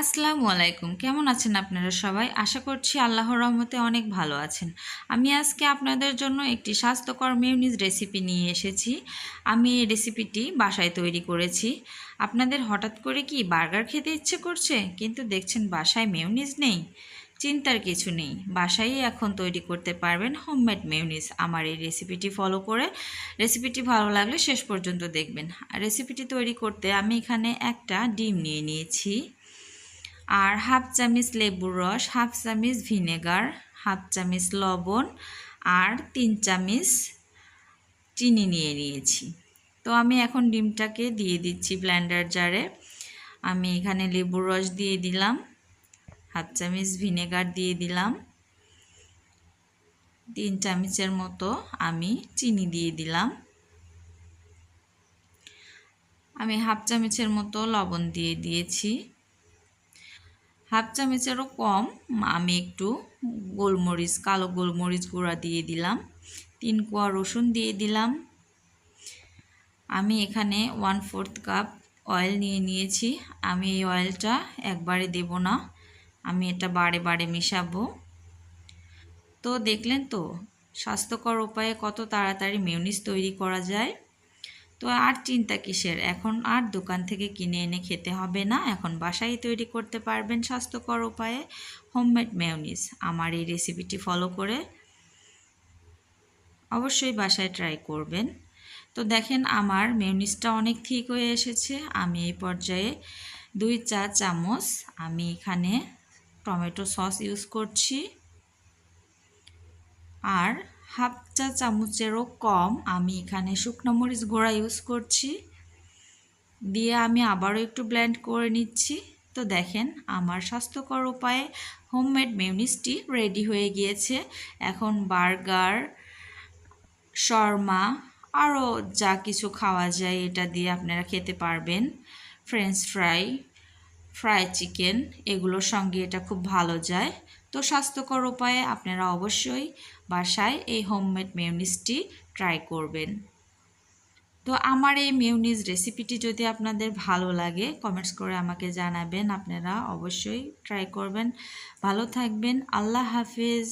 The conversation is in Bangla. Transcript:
আসসালামু আলাইকুম। কেমন আছেন আপনারা সবাই? আশা করছি আল্লাহর রহমতে অনেক ভালো আছেন। আমি আজকে আপনাদের জন্য একটি স্বাস্থ্যকর মেয়নিজ রেসিপি নিয়ে এসেছি। আমি এই রেসিপিটি বাসায় তৈরি করেছি। আপনাদের হঠাৎ করে কি বার্গার খেতে ইচ্ছে করছে? কিন্তু দেখছেন বাসায় মেয়নিজ নেই। চিন্তার কিছু নেই। বাসায় এখন তৈরি করতে পারবেন হোমমেড মেয়নিজ। আমার এই রেসিপিটি ফলো করে রেসিপিটি ভালো লাগলে শেষ পর্যন্ত দেখবেন। রেসিপিটি তৈরি করতে আমি এখানে একটা ডিম নিয়ে নিয়েছি। আর হাফ চামচ লেবুর রস, হাফ চামচ ভিনেগার, হাফ চামচ লবণ আর তিন চামচ চিনি নিয়ে নিয়েছি। তো আমি এখন ডিমটাকে দিয়ে দিচ্ছি ব্ল্যান্ডার জারে। আমি এখানে লেবুর রস দিয়ে দিলাম, হাফ চামচ ভিনেগার দিয়ে দিলাম, তিন চামচের মতো আমি চিনি দিয়ে দিলাম। আমি হাফ চামচের মতো লবণ দিয়ে দিয়েছি। হাফ চামচেরও কম। আমি একটু গোলমরিচ, কালো গোলমরিচ গুঁড়া দিয়ে দিলাম। তিন কোয়া রসুন দিয়ে দিলাম। আমি এখানে ওয়ান ফোর্থ কাপ অয়েল নিয়ে নিয়েছি। আমি এই অয়েলটা একবারে দেব না। আমি এটা বারে বারে মেশাবো। তো দেখলেন তো, স্বাস্থ্যকর উপায়ে কত তাড়াতাড়ি মিউনিস তৈরি করা যায়। তো আর চিন্তা কিসের? এখন আর দোকান থেকে কিনে এনে খেতে হবে না। এখন বাসায় তৈরি করতে পারবেন স্বাস্থ্যকর উপায়ে হোমমেড মেয়নিস আমার এই রেসিপিটি ফলো করে অবশ্যই বাসায় ট্রাই করবেন। তো দেখেন আমার মেয়নিসটা অনেক ঠিক হয়ে এসেছে। আমি এই পর্যায়ে দুই চা চামচ আমি এখানে টমেটো সস ইউজ করছি। আর হাফ চা চামচেরও কম। আমি এখানে শুকনো মরিচ গুঁড়া ইউজ করছি। দিয়ে আমি আবারও একটু ব্লেন্ড করে নিচ্ছি। তো দেখেন, আমার স্বাস্থ্যকর উপায়ে হোমমেড মেউনিসটি রেডি হয়ে গিয়েছে। এখন বার্গার শর্মা, আরও যা কিছু খাওয়া যায় এটা দিয়ে আপনারা খেতে পারবেন। ফ্রেঞ্চ ফ্রাই ফ্রাই চিকেন এগুলোর সঙ্গে এটা খুব ভালো যায়। তো স্বাস্থ্যকর উপায়ে আপনারা অবশ্যই বাসায় এই হোমমেড মেউনিসটি ট্রাই করবেন। তো আমার এই মেউনিজ রেসিপিটি যদি আপনাদের ভালো লাগে কমেন্টস করে আমাকে জানাবেন। আপনারা অবশ্যই ট্রাই করবেন। ভালো থাকবেন। আল্লাহ হাফিজ।